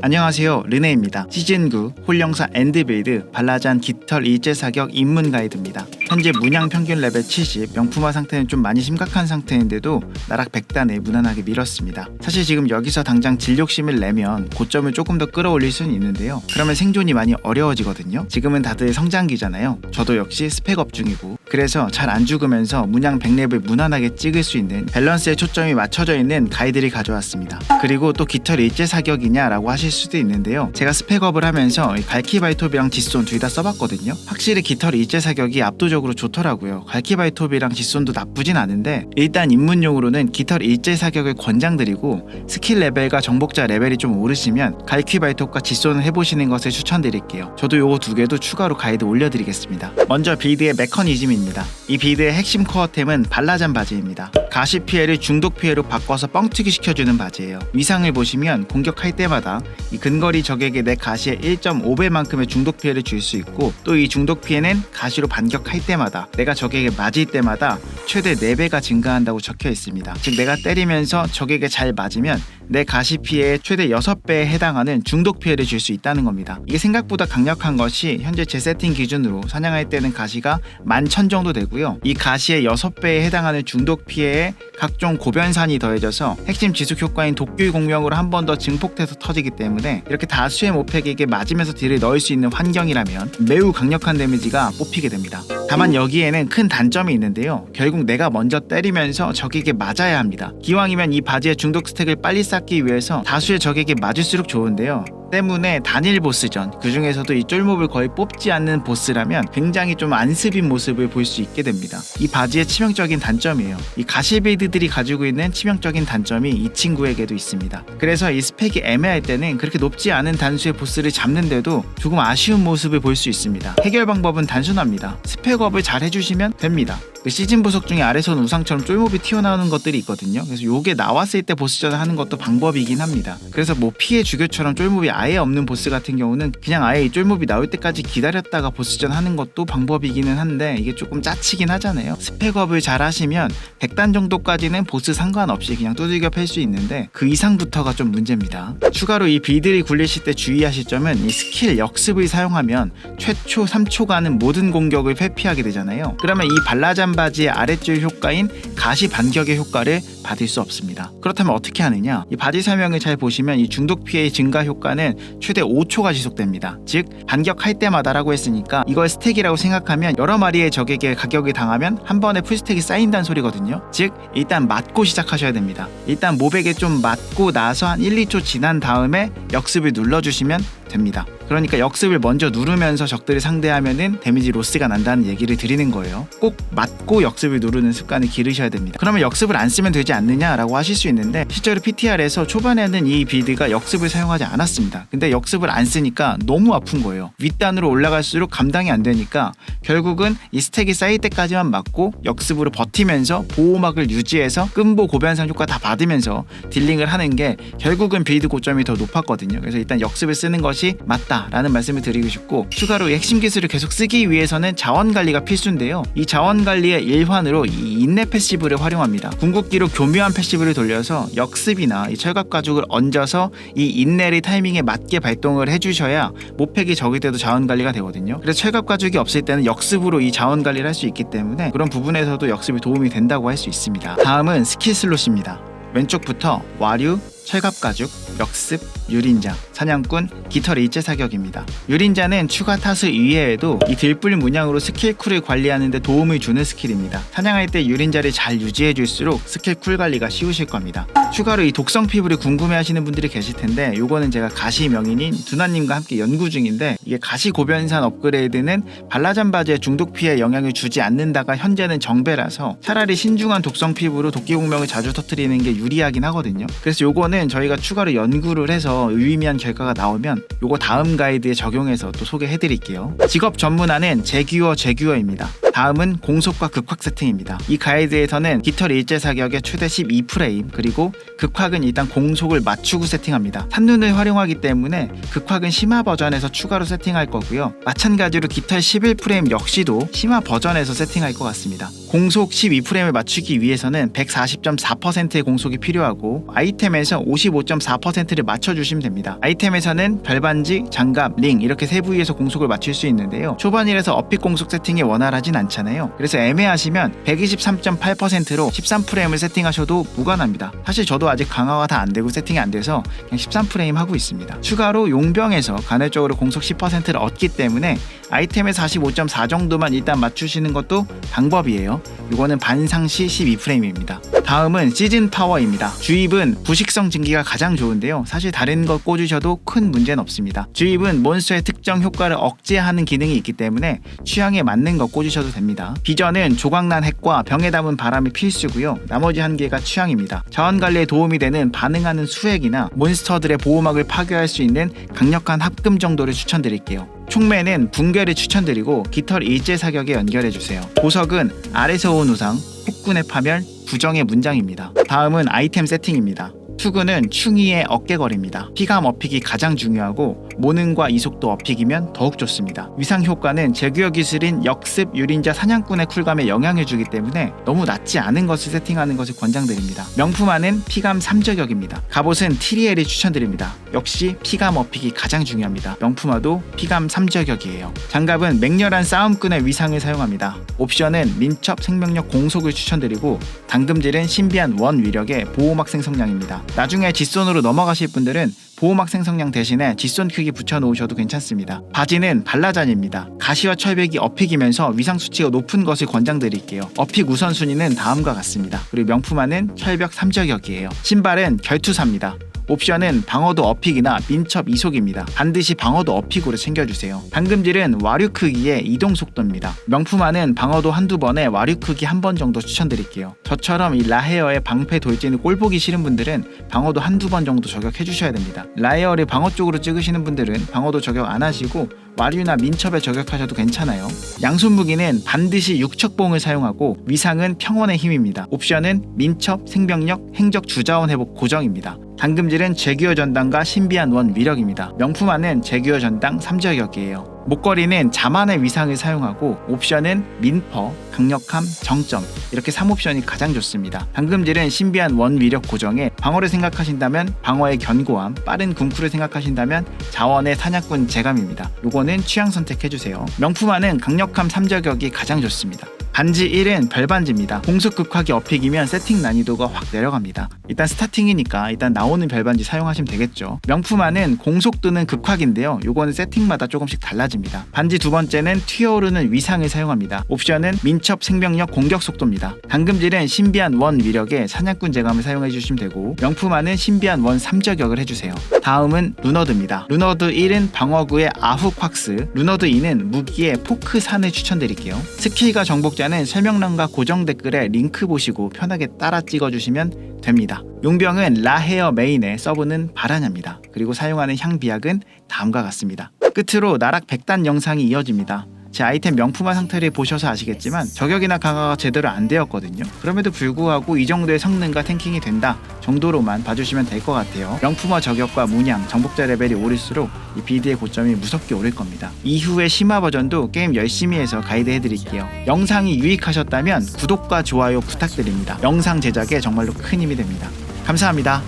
안녕하세요. 르네입니다. 시즌9 홀영사 엔드빌드 발라잔 깃털 일제 사격 입문 가이드입니다 현재 문양 평균 레벨 70 명품화 상태는 좀 많이 심각한 상태인데도 나락 100단에 무난하게 밀었습니다. 사실 지금 여기서 당장 진욕심을 내면 고점을 조금 더 끌어올릴 수는 있는데요. 그러면 생존이 많이 어려워지거든요. 지금은 다들 성장기잖아요. 저도 역시 스펙업 중이고. 그래서 잘 안 죽으면서 문양 100렙을 무난하게 찍을 수 있는 밸런스에 초점이 맞춰져 있는 가이드를 가져왔습니다. 그리고 또 깃털 일제 사격이냐라고 하실 수도 있는데요. 제가 스펙업을 하면서 이 갈키바이톱이랑 뒷손 둘다 써봤거든요. 확실히 깃털 일제 사격이 압도적으로 좋더라고요. 갈키바이톱이랑 뒷손도 나쁘진 않은데 일단 입문용으로는 깃털 일제 사격을 권장드리고 스킬 레벨과 정복자 레벨이 좀 오르시면 갈키바이톱과 뒷손을 해보시는 것을 추천드릴게요. 저도 요거 두 개도 추가로 가이드 올려드리겠습니다. 먼저 빌드의 메커니즘입니다. 이 빌드의 핵심 코어템은 발라잔 바지입니다. 가시 피해를 중독 피해로 바꿔서 뻥튀기 시켜주는 바지예요. 위상을 보시면 공격할 때마다 이 근거리 적에게 내 가시의 1.5배만큼의 중독 피해를 줄 수 있고 또 이 중독 피해는 가시로 반격할 때마다 내가 적에게 맞을 때마다 최대 4배가 증가한다고 적혀 있습니다. 즉 내가 때리면서 적에게 잘 맞으면 내 가시 피해의 최대 6배에 해당하는 중독 피해를 줄 수 있다는 겁니다. 이게 생각보다 강력한 것이 현재 제 세팅 기준으로 사냥할 때는 가시가 11,000 정도 되고요. 이 가시의 6배에 해당하는 중독 피해에 각종 고변산이 더해져서 핵심 지속 효과인 독규 공명으로 한 번 더 증폭돼서 터지기 때문에 이렇게 다수의 모팩에게 맞으면서 딜을 넣을 수 있는 환경이라면 매우 강력한 데미지가 뽑히게 됩니다. 다만 여기에는 큰 단점이 있는데요. 결국 내가 먼저 때리면서 적에게 맞아야 합니다. 기왕이면 이 바지의 중독 스택을 빨리 쌓기 위해서 다수의 적에게 맞을수록 좋은데요. 때문에 단일 보스전 그 중에서도 이 쫄몹을 거의 뽑지 않는 보스라면 굉장히 좀 안습인 모습을 볼 수 있게 됩니다. 이 바지의 치명적인 단점이에요. 이 가시베이드들이 가지고 있는 치명적인 단점이 이 친구에게도 있습니다. 그래서 이 스펙이 애매할 때는 그렇게 높지 않은 단수의 보스를 잡는데도 조금 아쉬운 모습을 볼 수 있습니다. 해결 방법은 단순합니다. 스펙업을 잘 해주시면 됩니다. 그 시즌 보석 중에 아래선 우상처럼 쫄몹이 튀어나오는 것들이 있거든요. 그래서 요게 나왔을 때 보스전을 하는 것도 방법이긴 합니다. 그래서 뭐 피해 주교처럼 쫄몹이 아예 없는 보스 같은 경우는 그냥 아예 이 쫄몹이 나올 때까지 기다렸다가 보스전 하는 것도 방법이기는 한데 이게 조금 짜치긴 하잖아요. 스펙업을 잘 하시면 100단 정도까지는 보스 상관없이 그냥 두들겨 팰 수 있는데 그 이상부터가 좀 문제입니다. 추가로 이 빌드를 굴리실 때 주의하실 점은 이 스킬 역습을 사용하면 최초 3초간은 모든 공격을 회피하게 되잖아요. 그러면 이 발라잔 바지의 아래줄 효과인 가시 반격의 효과를 받을 수 없습니다. 그렇다면 어떻게 하느냐? 이 바지 설명을 잘 보시면 이 중독 피해의 증가 효과는 최대 5초가 지속됩니다. 즉 반격할 때마다라고 했으니까 이걸 스택이라고 생각하면 여러 마리의 적에게 가격이 당하면 한 번에 풀스택이 쌓인다는 소리거든요. 즉 일단 맞고 시작하셔야 됩니다. 일단 모백에 좀 맞고 나서 한 1, 2초 지난 다음에 역습을 눌러주시면 됩니다. 그러니까 역습을 먼저 누르면서 적들을 상대하면은 데미지 로스가 난다는 얘기를 드리는 거예요. 꼭 맞고 역습을 누르는 습관을 기르셔야 됩니다. 그러면 역습을 안 쓰면 되지 않느냐라고 하실 수 있는데 실제로 PTR에서 초반에는 이 빌드가 역습을 사용하지 않았습니다. 근데 역습을 안 쓰니까 너무 아픈 거예요. 윗단으로 올라갈수록 감당이 안 되니까 결국은 이 스택이 쌓일 때까지만 맞고 역습으로 버티면서 보호막을 유지해서 끔보 고변상 효과 다 받으면서 딜링을 하는 게 결국은 빌드 고점이 더 높았거든요. 그래서 일단 역습을 쓰는 것이 맞다 라는 말씀을 드리고 싶고 추가로 이 핵심 기술을 계속 쓰기 위해서는 자원 관리가 필수인데요. 이 자원 관리의 일환으로 이 인내 패시브를 활용합니다. 궁극기로 교묘한 패시브를 돌려서 역습이나 이 철갑 가죽을 얹어서 이 인내의 타이밍에 맞게 발동을 해주셔야 모팩이 적을 때도 자원 관리가 되거든요. 그래서 철갑 가죽이 없을 때는 역습으로 이 자원 관리를 할 수 있기 때문에 그런 부분에서도 역습이 도움이 된다고 할 수 있습니다. 다음은 스킬 슬롯입니다. 왼쪽부터 와류, 철갑 가죽, 역습, 유린자, 사냥꾼, 깃털 일제 사격입니다. 유린자는 추가 타수 이외에도 이 들불 문양으로 스킬 쿨을 관리하는 데 도움을 주는 스킬입니다. 사냥할 때 유린자를 잘 유지해 줄수록 스킬 쿨 관리가 쉬우실 겁니다. 추가로 이 독성 피부를 궁금해 하시는 분들이 계실 텐데 요거는 제가 가시 명인인 두나님과 함께 연구 중인데 이게 가시 고변산 업그레이드는 발라잔 바지에 중독 피해 영향을 주지 않는다가 현재는 정배라서 차라리 신중한 독성 피부로 도끼 공명을 자주 터트리는 게 유리하긴 하거든요. 그래서 요거는 저희가 추가로 연구를 해서 유의미한 결과가 나오면 요거 다음 가이드에 적용해서 또 소개해 드릴게요. 직업 전문화는 제규어 제규어입니다. 다음은 공속과 극확 세팅입니다. 이 가이드에서는 깃털 일제 사격의 최대 12프레임 그리고 극확은 일단 공속을 맞추고 세팅합니다. 산눈을 활용하기 때문에 극확은 심화 버전에서 추가로 세팅할 거고요. 마찬가지로 깃털 11프레임 역시도 심화 버전에서 세팅할 것 같습니다. 공속 12프레임을 맞추기 위해서는 140.4%의 공속이 필요하고 아이템에서 55.4%를 맞춰주시면 됩니다. 아이템에서는 별반지, 장갑, 링 이렇게 세 부위에서 공속을 맞출 수 있는데요. 초반이라서 어픽 공속 세팅이 원활하진 않 잖아요. 그래서 애매하시면 123.8%로 13프레임을 세팅하셔도 무관합니다. 사실 저도 아직 강화가 다 안 되고 세팅이 안 돼서 그냥 13프레임 하고 있습니다. 추가로 용병에서 간헐적으로 공속 10%를 얻기 때문에 아이템의 45.4 정도만 일단 맞추시는 것도 방법이에요. 이거는 반상시 12프레임입니다. 다음은 시즌 파워입니다. 주입은 부식성 증기가 가장 좋은데요. 사실 다른 것 꽂으셔도 큰 문제는 없습니다. 주입은 몬스터의 특정 효과를 억제하는 기능이 있기 때문에 취향에 맞는 것 꽂으셔도 됩니다. 비전은 조각난 핵과 병에 담은 바람이 필수고요. 나머지 한 개가 취향입니다. 자원 관리에 도움이 되는 반응하는 수액이나 몬스터들의 보호막을 파괴할 수 있는 강력한 합금 정도를 추천드릴게요. 총매는 붕괴를 추천드리고 깃털 일제 사격에 연결해 주세요. 보석은 아래서 온 우상, 폭군의 파멸, 부정의 문장입니다. 다음은 아이템 세팅입니다. 투구는 충이의 어깨거리입니다. 피감 어픽이 가장 중요하고 모능과 이속도 어픽이면 더욱 좋습니다. 위상 효과는 제규어 기술인 역습 유린자 사냥꾼의 쿨감에 영향을 주기 때문에 너무 낮지 않은 것을 세팅하는 것을 권장드립니다. 명품화는 피감 3저격입니다. 갑옷은 티리엘을 추천드립니다. 역시 피감 어픽이 가장 중요합니다. 명품화도 피감 3저격이에요. 장갑은 맹렬한 싸움꾼의 위상을 사용합니다. 옵션은 민첩 생명력 공속을 추천드리고 당금질은 신비한 원 위력의 보호막 생성량입니다. 나중에 뒷손으로 넘어가실 분들은 보호막 생성량 대신에 뒷손 크기 붙여놓으셔도 괜찮습니다. 바지는 발라잔입니다. 가시와 철벽이 어픽이면서 위상 수치가 높은 것을 권장드릴게요. 어픽 우선순위는 다음과 같습니다. 그리고 명품화는 철벽 3저격이에요. 신발은 결투사입니다. 옵션은 방어도 어픽이나 민첩 이속입니다. 반드시 방어도 어픽으로 챙겨주세요. 당금질은 와류 크기의 이동 속도입니다. 명품화는 방어도 한두 번에 와류 크기 한 번 정도 추천드릴게요. 저처럼 이 라헤어의 방패 돌진을 꼴 보기 싫은 분들은 방어도 한두 번 정도 저격해 주셔야 됩니다. 라헤어를 방어 쪽으로 찍으시는 분들은 방어도 저격 안 하시고 와류나 민첩에 저격하셔도 괜찮아요. 양손 무기는 반드시 육척봉을 사용하고 위상은 평원의 힘입니다. 옵션은 민첩, 생명력, 행적 주자원 회복 고정입니다. 당금질은 제규어 전당과 신비한 원 위력입니다. 명품화는 제규어 전당 3저격이에요. 목걸이는 자만의 위상을 사용하고 옵션은 민퍼, 강력함, 정점 이렇게 3옵션이 가장 좋습니다. 당금질은 신비한 원 위력 고정에 방어를 생각하신다면 방어의 견고함, 빠른 궁쿨을 생각하신다면 자원의 사냥꾼 재감입니다. 요거는 취향 선택해주세요. 명품화는 강력함 3저격이 가장 좋습니다. 반지 1은 별반지입니다. 공속 극화기 어픽이면 세팅 난이도가 확 내려갑니다. 일단 스타팅이니까 일단 나오는 별반지 사용하시면 되겠죠. 명품화는 공속 뜨는 극화기인데요. 요거는 세팅마다 조금씩 달라집니다. 반지 두 번째는 튀어오르는 위상을 사용합니다. 옵션은 민첩 생명력 공격 속도입니다. 당금질은 신비한 원 위력에 사냥꾼 재감을 사용해 주시면 되고 명품화는 신비한 원 3저격을 해주세요. 다음은 루너드입니다. 루너드 1은 방어구의 아훅 확스, 루너드 2는 무기의 포크 산을 추천드릴게요. 스킬과 정복자 는 설명란과 고정 댓글에 링크 보시고 편하게 따라 찍어주시면 됩니다. 용병은 라헤어 메인의 서브는 바라냐입니다. 그리고 사용하는 향비약은 다음과 같습니다. 끝으로 나락 100단 영상이 이어집니다. 제 아이템 명품화 상태를 보셔서 아시겠지만 저격이나 강화가 제대로 안 되었거든요. 그럼에도 불구하고 이 정도의 성능과 탱킹이 된다 정도로만 봐주시면 될 것 같아요. 명품화 저격과 문양, 정복자 레벨이 오를수록 이 비드의 고점이 무섭게 오를 겁니다. 이후의 심화 버전도 게임 열심히 해서 가이드 해드릴게요. 영상이 유익하셨다면 구독과 좋아요 부탁드립니다. 영상 제작에 정말로 큰 힘이 됩니다. 감사합니다.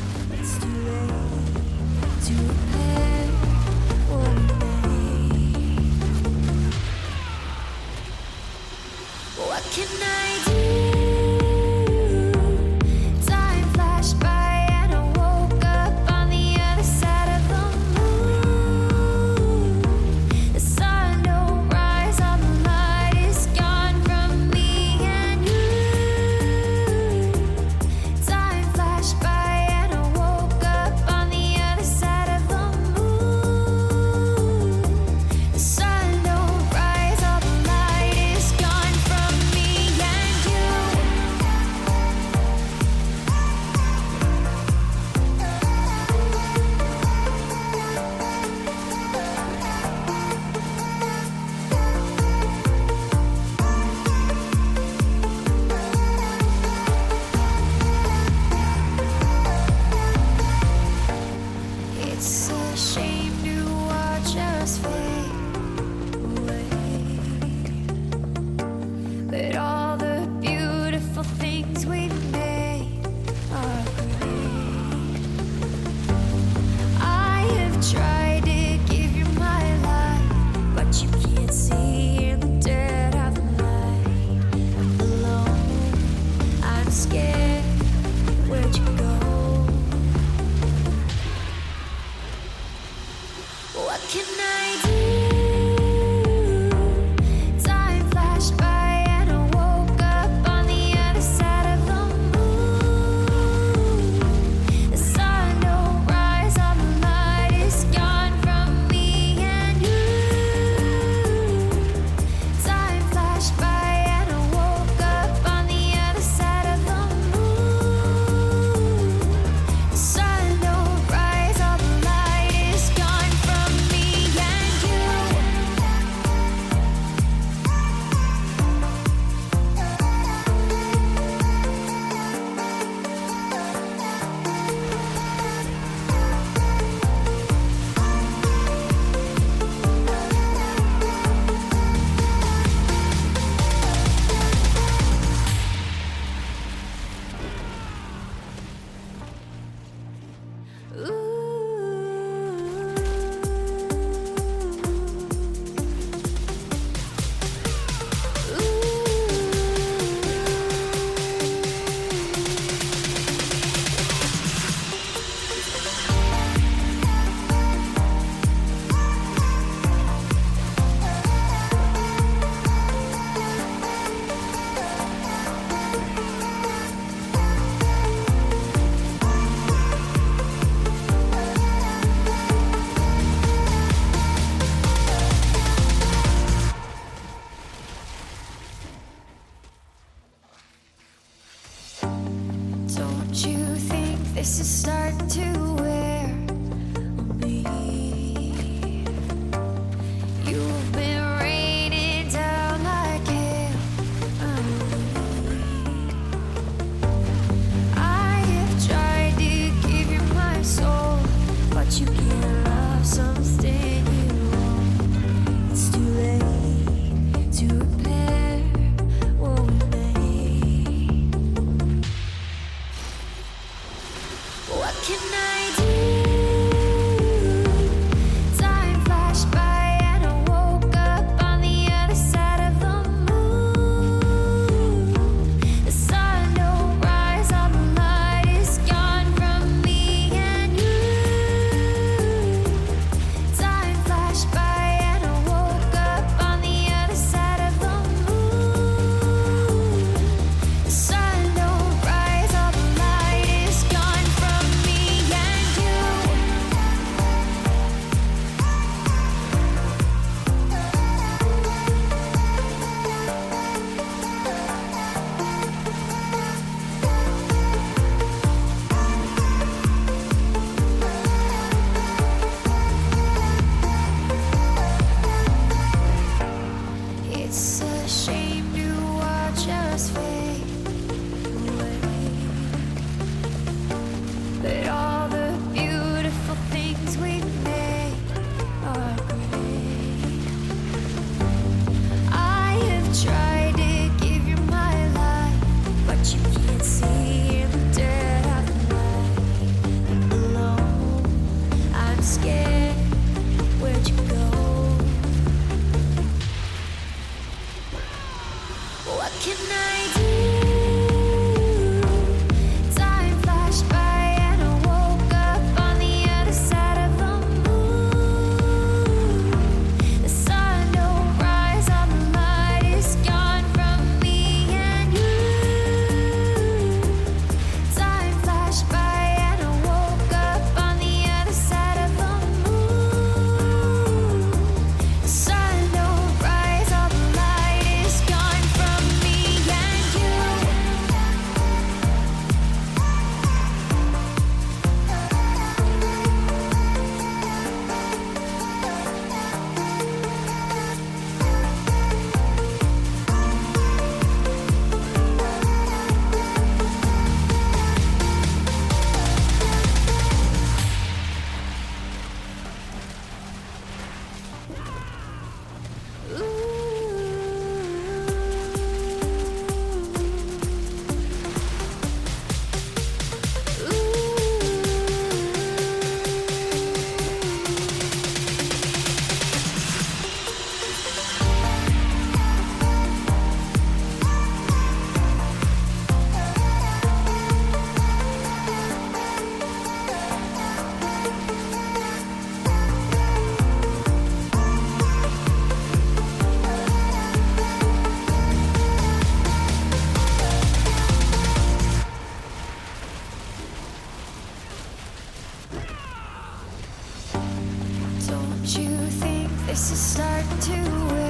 to start to wear.